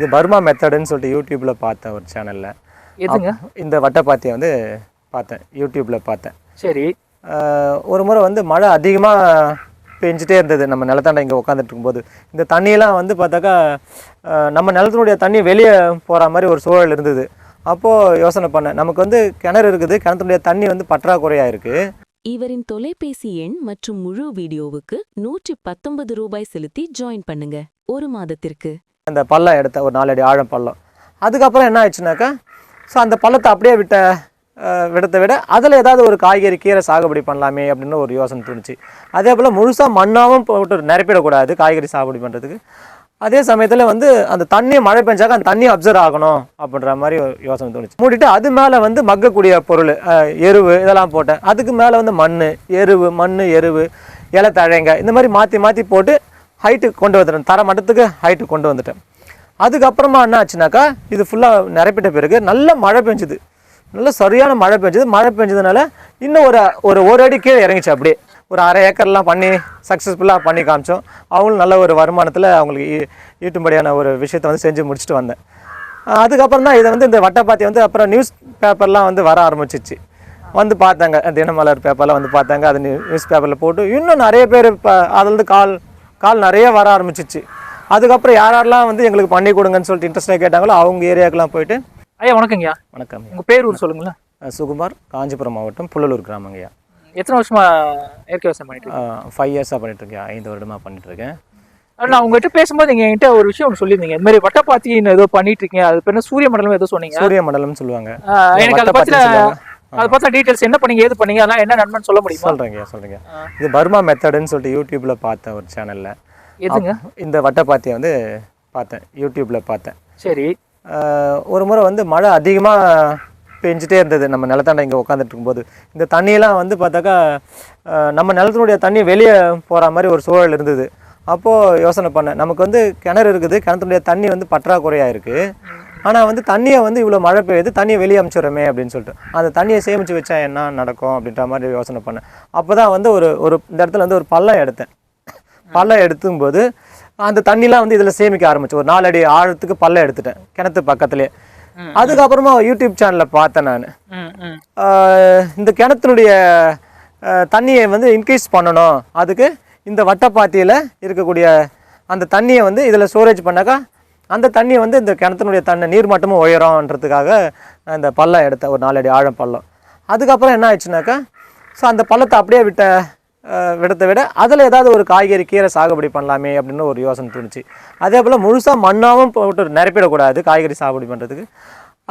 இது பர்மா மெத்தடுன்னு சொல்லிட்டு யூடியூப்பில் பார்த்தேன் ஒரு சேனலில் எதுங்க? இந்த வட்டைப்பாத்தியை வந்து பார்த்தேன் யூடியூப்பில் பார்த்தேன். சரி. ஆஹ் ஒரு முறை வந்து மழை அதிகமாக பெஞ்சிட்டே இருந்தது. நம்ம நிலத்தாண்ட இங்கே உட்காந்துட்டு இருக்கும்போது. இந்த தண்ணியெல்லாம் வந்து பார்த்தாக்கா நம்ம நிலத்தினுடைய தண்ணி வெளியே போகிற மாதிரி ஒரு சூழல் இருந்தது. அப்போது யோசனை பண்ணேன். நமக்கு வந்து கிணறு இருக்குது. கிணத்துடைய தண்ணி வந்து பற்றாக்குறையாக இருக்குது இவரின் தொலைபேசி எண் மற்றும் முழு வீடியோவுக்கு நூற்றி பத்தொன்பது ரூபாய் செலுத்தி ஜாயின் பண்ணுங்க. ஒரு மாதத்திற்கு. அந்த பள்ளம் எடுத்த ஒரு நாலடி ஆழம் பள்ளம். அதுக்கப்புறம் என்ன ஆயிடுச்சுனாக்கா ஸோ அந்த பள்ளத்தை அப்படியே விட்ட அஹ், விடத்தை விட அதில் ஏதாவது ஒரு காய்கறி கீரை சாகுபடி பண்ணலாமே அப்படின்னு ஒரு யோசனை தோணுச்சு. அதே போல் முழுசாக மண்ணாகவும் போட்டு நிரப்பிடக்கூடாது காய்கறி சாகுபடி பண்ணுறதுக்கு அதே சமயத்தில் வந்து அந்த தண்ணி மழை பெஞ்சாக்க அந்த தண்ணி அப்சர்வ் ஆகணும் அப்படின்ற மாதிரி ஒரு யோசனை தோணுச்சு. மூடிட்டு அது மேலே வந்து மக்கக்கூடிய பொருள் எருவு இதெல்லாம் போட்டேன். அதுக்கு மேலே வந்து மண் எருவு மண் எருவு இலை தழைங்க இந்த மாதிரி மாற்றி மாற்றி போட்டு ஹைட்டு கொண்டு வந்துட்டேன். தர மட்டத்துக்கு ஹைட்டு கொண்டு வந்துட்டேன். அதுக்கப்புறமா என்ன ஆச்சுனாக்கா இது ஃபுல்லாக நிரப்பிட்ட பிறகு நல்ல மழை பெஞ்சுது. நல்ல சரியான மழை பெஞ்சுது. மழை பெஞ்சதுனால இன்னும் ஒரு ஒரு ஒரு அடி கீழே இறங்கிச்சு அப்படியே. ஒரு அரை ஏக்கர்லாம் பண்ணி சக்ஸஸ்ஃபுல்லாக பண்ணி காமிச்சோம். அவங்களும் நல்ல ஒரு வருமானத்தில் அவங்களுக்கு ஈட்டும்படியான ஒரு விஷயத்தை வந்து செஞ்சு முடிச்சுட்டு வந்தேன். அதுக்கப்புறம் தான் இதை வந்து இந்த வட்டப்பாத்தி வந்து அப்புறம் நியூஸ் பேப்பர்லாம் வந்து வர ஆரம்பிச்சிச்சு. வந்து பார்த்தாங்க. தினமலர் பேப்பர்லாம் வந்து பார்த்தாங்க. அது நியூஸ் பேப்பரில் போட்டு இன்னும் நிறைய பேர் இப்போ அதுலேருந்து கால் கால் நிறைய வர ஆரம்பிச்சிச்சு. அதுக்கப்புறம் யார் யாரெல்லாம் வந்து எங்களுக்கு பண்ணி கொடுங்கன்னு சொல்லிட்டு இன்ட்ரெஸ்டாக கேட்டாங்களோ அவங்க ஏரியாக்கெல்லாம் போயிட்டு. ஐயா வணக்கங்கய்யா. வணக்கம். உங்க பேர் ஊர் சொல்லுங்களேன். சுகுமார் காஞ்சிபுரம் மாவட்டம் புள்ளலூர் கிராமங்கய்யா. எத்தனை வருஷமா இயற்கை விவசாயம் பண்ணிட்டு ஃபைவ் இயர்ஸாக பண்ணிட்டுருக்கேன். ஐந்து வருடமாக பண்ணிட்டுருக்கேன். அஹ் நான் உங்ககிட்ட பேசும்போது நீங்க என்கிட்ட ஒரு விஷயம் ஒன்று சொல்லியிருந்தீங்க. இந்த மாதிரி வட்டப்பாத்தி ஏதோ பண்ணிட்டு இருக்கீங்க அது பேர் சூரிய மண்டலம் ஏதோ சொன்னீங்க. சூரிய மண்டலம்னு சொல்லுவாங்க. எனக்கு அதை பத்தின. அதை பத்தின டீட்டெயில்ஸ் என்ன பண்ணீங்க ஏது பண்ணீங்க அதெல்லாம் என்ன நன்மைன்னு சொல்ல முடியுமா? சொல்கிறேங்க சொல்கிறேங்க இது பர்மா மெத்தடுன்னு சொல்லிட்டு யூடியூப்பில் பார்த்தேன் ஒரு சேனலில் எதுங்க? இந்த வட்டைப்பாத்தியை வந்து பார்த்தேன் யூடியூப்பில் பார்த்தேன். சரி. ஒரு முறை வந்து மழை அதிகமாக பெஞ்சிட்டே இருந்தது. நம்ம நிலத்தாண்ட இங்கே உட்காந்துட்டு இருக்கும்போது. இந்த தண்ணியெல்லாம் வந்து பார்த்தாக்கா நம்ம நிலத்தினுடைய தண்ணி வெளியே போகிற மாதிரி ஒரு சூழல் இருந்தது. அப்போது யோசனை பண்ணேன். நமக்கு வந்து கிணறு இருக்குது. கிணத்துடைய தண்ணி வந்து பற்றாக்குறையாக இருக்குது ஆனால் வந்து தண்ணியை வந்து இவ்வளோ மழை பெய்யுது தண்ணியை வெளியே அமுச்சிடுறோமே அப்படின்னு சொல்லிட்டு. அந்த தண்ணியை சேமித்து வச்சா என்ன நடக்கும் அப்படின்ற மாதிரி யோசனை பண்ணேன். அப்போ தான் வந்து ஒரு ஒரு இந்த இடத்துல வந்து ஒரு பள்ளம் எடுத்தேன். பள்ளம் எடுத்தும்போது அந்த தண்ணிலாம் வந்து இதில் சேமிக்க ஆரம்பிச்சு. ஒரு நாலடி ஆழத்துக்கு பள்ளம் எடுத்துட்டேன் கிணத்து பக்கத்துலேயே அதுக்கப்புறமா யூடியூப் சேனலில் பார்த்தேன் நான். இந்த கிணத்துனுடைய தண்ணியை வந்து இன்க்ரீஸ் பண்ணணும். அதுக்கு இந்த வட்டப்பாத்தியில் இருக்கக்கூடிய அந்த தண்ணியை வந்து இதில் ஸ்டோரேஜ் பண்ணாக்கா அந்த தண்ணியை வந்து இந்த கிணத்தினுடைய தண்ணி நீர் மட்டமும் உயரம்ன்றதுக்காக இந்த பள்ளம் எடுத்தேன் ஒரு நாலடி ஆழம் பள்ளம். அதுக்கப்புறம் என்ன ஆயிடுச்சுனாக்கா ஸோ அந்த பள்ளத்தை அப்படியே விட்ட விடத்தை விட அதில் ஏதாவது ஒரு காய்கறி கீரை சாகுபடி பண்ணலாமே அப்படின்னு ஒரு யோசனை தோணுச்சு. அதே போல் முழுசாக மண்ணாகவும் போட்டு நிரப்பிடக்கூடாது காய்கறி சாகுபடி பண்ணுறதுக்கு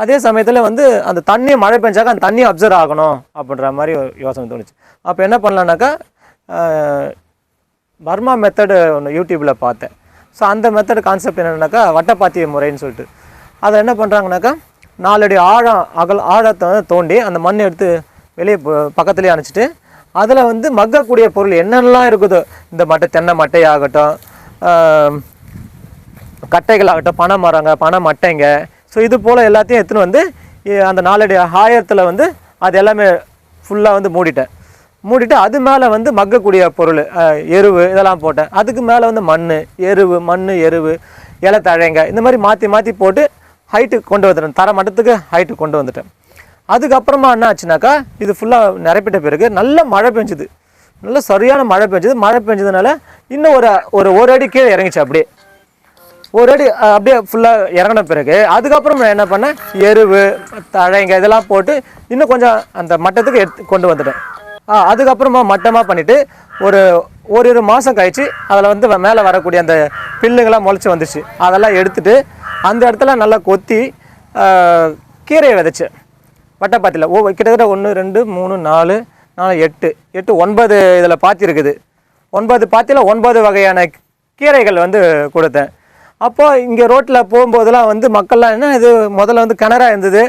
அதே சமயத்தில் வந்து அந்த தண்ணி மழை பெஞ்சாக்க அந்த தண்ணி அப்சர்வ் ஆகணும் அப்படின்ற மாதிரி ஒரு யோசனை தோணுச்சு. அப்போ என்ன பண்ணலான்னாக்கா பர்மா மெத்தடு ஒன்று யூடியூப்பில் பார்த்தேன். ஸோ அந்த மெத்தடு கான்செப்ட் என்னென்னாக்கா வட்டப்பாத்திய முறைன்னு சொல்லிட்டு. அதை என்ன பண்ணுறாங்கனாக்கா நாலடி ஆழம் அகல் ஆழத்தை வந்து தோண்டி அந்த மண் எடுத்து வெளியே பக்கத்துலேயே அணைச்சிட்டு அதில் வந்து மக்கக்கூடிய பொருள் என்னென்னலாம் இருக்குதோ இந்த மட்டை தென்னை மட்டையாகட்டும் கட்டைகள் கட்டைகளாகட்டும் பனை மரங்க பனை மட்டைங்க. ஸோ இது போல் எல்லாத்தையும் எடுத்துன்னு வந்து அந்த நாலடி ஆயிரத்தில் வந்து அது எல்லாமே ஃபுல்லாக வந்து மூடிட்டேன். மூடிட்டு அது மேலே வந்து மக்கக்கூடிய பொருள் எருவு இதெல்லாம் போட்டேன். அதுக்கு மேலே வந்து மண் எருவு மண் எருவு இலை தழைங்க இந்த மாதிரி மாற்றி மாற்றி போட்டு ஹைட்டு கொண்டு வந்துட்டேன். தர மட்டத்துக்கு ஹைட்டு கொண்டு வந்துட்டேன். அதுக்கப்புறமா என்ன ஆச்சுனாக்கா இது ஃபுல்லாக நிரப்பிட்ட பிறகு நல்ல மழை பெஞ்சுது. நல்ல சரியான மழை பெஞ்சுது. மழை பெஞ்சதுனால இன்னும் ஒரு ஒரு ஒரு அடி கீழே இறங்கிச்சு அப்படியே. ஒரு அடி அப்படியே ஃபுல்லாக இறங்கின பிறகு அதுக்கப்புறம் நான் என்ன பண்ணேன்? எருவு தழைங்க இதெல்லாம் போட்டு இன்னும் கொஞ்சம் அந்த மட்டத்துக்கு எடுத்து கொண்டு வந்துட்டேன். அதுக்கப்புறமா மட்டமாக பண்ணிவிட்டு ஒரு ஒரு ஒரு மாதம் கழிச்சு அதில் வந்து மேலே வரக்கூடிய அந்த பில்லுங்களாம் முளைச்சி வந்துச்சு அதெல்லாம் எடுத்துட்டு அந்த இடத்துல நல்லா கொத்தி கீரையை விதைச்சேன் வட்டப்பாத்தியில். ஓ கிட்டத்தட்ட ஒன்று ரெண்டு மூணு நாலு நாலு எட்டு. எட்டு ஒன்பது இதில் பாத்தி இருக்குது. ஒன்பது பாத்தியில் ஒன்பது வகையான கீரைகள் வந்து கொடுத்தேன். அப்போது இங்கே ரோட்டில் போகும்போதெல்லாம் வந்து மக்கள்லாம் என்ன இது முதல்ல வந்து கிணறா இருந்தது.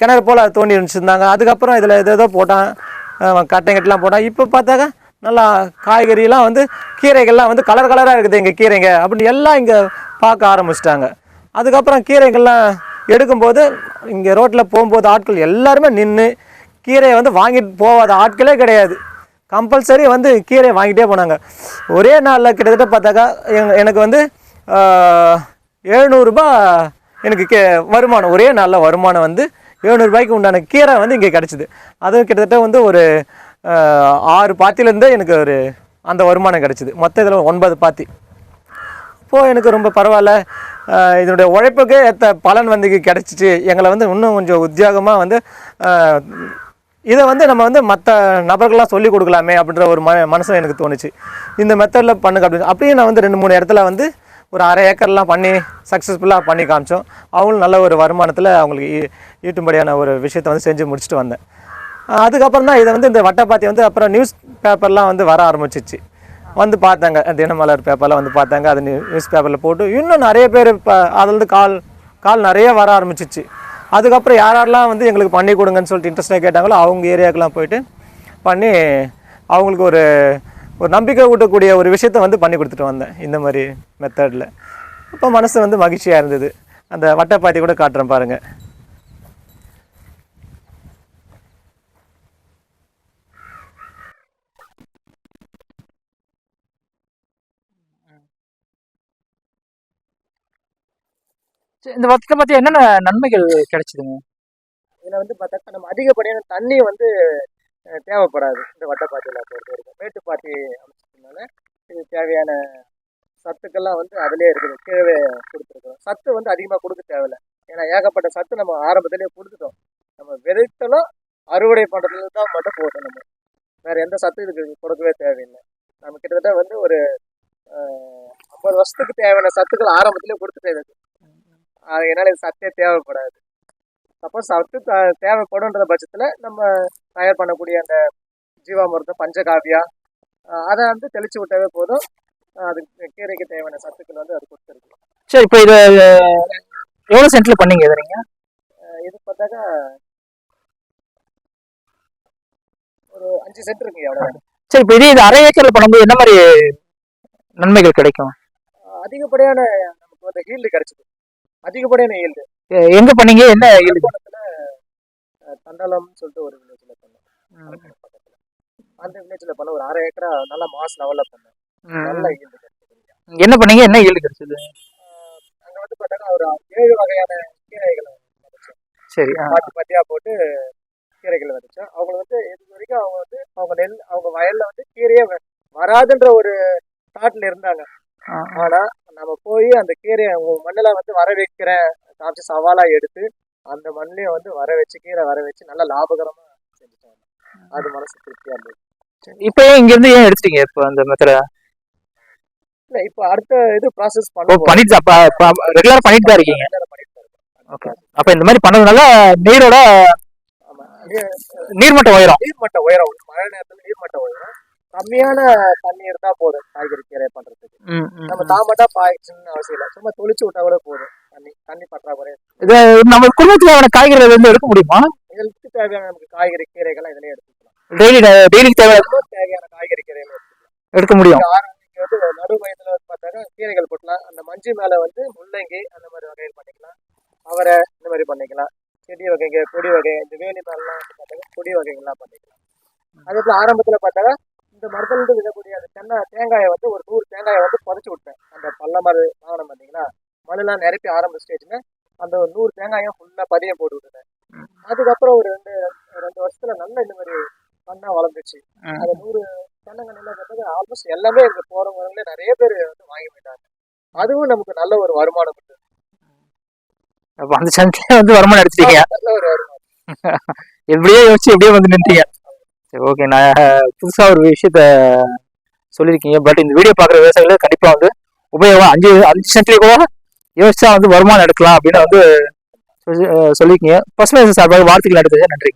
கிணறு போல் தோண்டி இருந்துச்சுருந்தாங்க அதுக்கப்புறம் இதில் எதோ ஏதோ போட்டான். கட்டைங்கட்டெலாம் போட்டான் இப்போ பார்த்தாக்கா நல்லா காய்கறியெலாம் வந்து கீரைகள்லாம் வந்து கலர் கலராக இருக்குது எங்கள் கீரைங்க. அப்படின்னு எல்லாம் இங்கே பார்க்க ஆரம்பிச்சிட்டாங்க. அதுக்கப்புறம் கீரைகள்லாம் எடுக்கும்போது இங்கே ரோட்டில் போகும்போது ஆட்கள் எல்லாருமே நின்று கீரையை வந்து வாங்கிட்டு போகாத ஆட்களே கிடையாது. கம்பல்சரி வந்து கீரையை வாங்கிட்டே போனாங்க. ஒரே நாளில் கிட்டத்தட்ட பார்த்தாக்கா எங் எனக்கு வந்து எழுநூறுபா எனக்கு கே வருமானம். ஒரே நாளில் வருமானம் வந்து எழுநூறுபாய்க்கு உண்டான கீரை வந்து இங்கே கிடச்சிது. அதுவும் கிட்டத்தட்ட வந்து ஒரு ஆறு பாத்திலேருந்து எனக்கு ஒரு அந்த வருமானம் கிடச்சிது. மொத்த இதில் ஒன்பது பாத்தி. இப்போது எனக்கு ரொம்ப பரவாயில்ல. இதனுடைய உழைப்புக்கு ஏற்ற பலன் வந்து கிடச்சிச்சு. எங்களை வந்து இன்னும் கொஞ்சம் உத்தியோகமாக வந்து இதை வந்து நம்ம வந்து மற்ற நபர்கள்லாம் சொல்லி கொடுக்கலாமே அப்படின்ற ஒரு ம மனசு எனக்கு தோணுச்சு. இந்த மெத்தடில் பண்ணுங்க அப்படின்னு. அப்படியே நான் வந்து ரெண்டு மூணு இடத்துல வந்து ஒரு அரை ஏக்கர்லாம் பண்ணி சக்ஸஸ்ஃபுல்லாக பண்ணி காமிச்சோம். அவங்களும் நல்ல ஒரு வருமானத்தில் அவங்களுக்கு ஈட்டும்படியான ஒரு விஷயத்தை வந்து செஞ்சு முடிச்சுட்டு வந்தேன். அதுக்கப்புறம் தான் இதை வந்து இந்த வட்டப்பாத்தி வந்து அப்புறம் நியூஸ் பேப்பர்லாம் வந்து வர ஆரம்பிச்சிச்சு. வந்து பார்த்தாங்க தினமலர் பேப்பரில் வந்து பார்த்தாங்க அது நியூஸ் பேப்பரில் போட்டு இன்னும் நிறைய பேர் இப்போ அதுலேருந்து கால் கால் நிறைய வர ஆரம்பிச்சிச்சு. அதுக்கப்புறம் யார் யாரெல்லாம் வந்து எங்களுக்கு பண்ணி கொடுங்கன்னு சொல்லிட்டு இன்ட்ரெஸ்டாக கேட்டாங்களோ அவங்க ஏரியாக்கெலாம் போயிட்டு பண்ணி அவங்களுக்கு ஒரு ஒரு நம்பிக்கை ஊட்டக்கூடிய ஒரு விஷயத்தை வந்து பண்ணி கொடுத்துட்டு வந்தேன் இந்த மாதிரி மெத்தடில் அப்போ மனசு வந்து மகிழ்ச்சியாக இருந்தது. அந்த வட்டப்பாத்தி கூட காட்டுறேன் பாருங்கள் சரி, இந்த வட்டத்தை பத்தி என்னென்ன நன்மைகள் கிடைச்சதுங்க? இதில் வந்து பார்த்தாக்கா நம்ம அதிகப்படியான தண்ணி வந்து தேவைப்படாது. இந்த வட்டப்பாத்தியில் பொறுத்த வரைக்கும் மேட்டுப்பாத்தி அமைச்சதுனால இது தேவையான சத்துக்கள்லாம் வந்து அதிலே இருக்குது. கீழே கொடுத்துருக்குறோம். சத்து வந்து அதிகமாக கொடுக்க தேவையில்லை. ஏன்னா ஏகப்பட்ட சத்து நம்ம ஆரம்பத்திலே கொடுத்துட்டோம். நம்ம விதைத்தலும் அறுவடை பண்ணுறதுல தான் மட்டும் போதும் நம்ம. வேறு எந்த சத்து இதுக்கு கொடுக்கவே தேவையில்லை. நம்ம கிட்டத்தட்ட வந்து ஒரு ஐம்பது வருஷத்துக்கு தேவையான சத்துக்கள் ஆரம்பத்திலே கொடுத்துட்டே இருக்கு. அதனால இது சத்தே தேவைப்படாது. சப்போஸ் சத்து த- தேவைப்படுன்ற பட்சத்தில் நம்ம தயார் பண்ணக்கூடிய அந்த ஜீவாமிர்தம் பஞ்சகாவியா அதை வந்து தெளிச்சு விட்டாவே போதும். அதுக்கு கீரைக்கு தேவையான சத்துக்கள் வந்து அது கொடுத்துருக்கு சரி இப்போ இது எவ்வளவு சென்ட்ல பண்ணீங்க இதை நீங்க? அஹ் இது பார்த்தாக்கா ஒரு அஞ்சு சென்ட் இருக்குங்க எவ்வளோ சரி இப்போ இதே இது அரை ஏக்கர்ல பண்ணும்போது என்ன மாதிரி நன்மைகள் கிடைக்கும்? அதிகப்படியான நமக்கு வந்து ஹீல்டு கிடைச்சிது. அதிகப்படியான ஹீல்டு எங்க பண்ணீங்க? என்ன? தண்டலம்னு சொல்லிட்டு ஒரு வில்லேஜில் பக்கத்தில் அந்த வில்லேஜில் பண்ண ஒரு அரை ஏக்கரா நல்லா மாஸ் லெவலில் பண்ணேன். நல்ல கிடைச்சது என்ன பண்ணீங்க? என்ன ஈல்டு கிடைச்சது? அங்கே வந்து பார்த்தோன்னா ஒரு ஏழு வகையான கீரைகள் சரி. பாத்தி பாத்தியா போட்டு கீரைகள் விதைச்சோம் அவங்க வந்து இது வரைக்கும் அவங்க வந்து அவங்க நெல் அவங்க வயல்ல வந்து கீரையே வராதுன்ற ஒரு தாட்ல இருந்தாங்க. ஆனா நம்ம போய் அந்த கீரையை மண்ணுல வந்து வர வைக்கிறேன் காமிச்சு சவாலா எடுத்து அந்த மண்ணையும் வந்து வர வச்சு கீரை வர வச்சு நல்ல லாபகரமா செஞ்சுட்டாங்க அது மனசு திருப்தியா இருந்தது. இப்போ ஏன் இங்க இருந்து ஏன் எடுத்துட்டீங்க இப்போ அந்த மெத்தட இல்ல இப்போ அடுத்த இது ப்ராசஸ் பண்ணுவோம். பண்ணிட்டு அப்ப ரெகுலரா பண்ணிட்டு தான் இருக்கீங்க. ஓகே அப்ப இந்த மாதிரி பண்ணதுனால நீரோட நீர்மட்டம் உயரும். நீர்மட்டம் உயரம் மழை நேரத்துல நீர்மட்டம் உயரம். கம்மியான தண்ணி இருந்தா போதும் காய்கறி கீரை பண்றதுக்கு. நம்ம. தாமட்டா பாய்ச்சுன்னு அவசியம் இல்லை. சும்மா தொளிச்சு விட்டா கூட போதும். தண்ணி தண்ணி பற்றாக்குறை இது நம்ம குடும்பத்துல காய்கறிகள் வந்து எடுக்க முடியுமா? இதற்கு தேவையான நமக்கு காய்கறி கீரைகள் இதுலயே எடுத்துக்கலாம். டெய்லி டெய்லிக்கு தேவையான தேவையான காய்கறி கீரைகள் எடுத்துக்கலாம். எடுக்க முடியும். வந்து நடு வயதுல வந்து பார்த்தாக்கா கீரைகள் போட்டலாம் அந்த மஞ்சு மேல வந்து முள்ளங்கி அந்த மாதிரி வகைகள் பண்ணிக்கலாம். அவரை இந்த மாதிரி பண்ணிக்கலாம். செடி வகைங்க கொடி வகை இந்த வேலி மேலாம் வந்து பார்த்தாக்கா கொடி வகைகள்லாம் பண்ணிக்கலாம். அதே போல ஆரம்பத்துல பார்த்தாக்கா மரத்துல இருந்து விடக்கூடிய அந்த தென்னை தேங்காயை வந்து ஒரு நூறு தேங்காயை வந்து புதைச்சு விட்டேன். அந்த பள்ள மரம் வாங்கினோம் பார்த்தீங்களா? மண்ணெல்லாம் நிரப்பி ஆரம்ப ஸ்டேஜ்ல அந்த ஒரு நூறு தேங்காயும் ஃபுல்லா பதியம் போட்டு விட்டுட்டேன். அதுக்கப்புறம் ஒரு ரெண்டு ரெண்டு வருஷத்துல நல்ல இந்த மாதிரி மண்ணா வளர்ந்துச்சு. அது நூறு பார்த்தா ஆல்மோஸ்ட் எல்லாமே இங்க போறவங்களே நிறைய பேர் வந்து வாங்கி போயிட்டாங்க. அதுவும் நமக்கு நல்ல ஒரு வருமானம். அப்ப அந்த சந்தையில வந்து வருமானம் எடுத்துட்டீங்க. நல்ல ஒரு வருமானம். எப்படியோ யோசிச்சு எப்படியோ வந்து நின்றுட்டீங்க சரி ஓகே நான் புதுசாக ஒரு விஷயத்த சொல்லியிருக்கீங்க. பட் இந்த வீடியோ பார்க்குற விவசாயிகள் கண்டிப்பாக வந்து உபயோகம். அஞ்சு அஞ்சு சென்ட்லேயே கூட யோசிச்சா வந்து வருமானம் எடுக்கலாம் அப்படின்னு வந்து சொல்லி- சொல்லியிருக்கீங்க. பசுமை சார்பாக வார்த்தைகள் எடுத்தது நன்றி.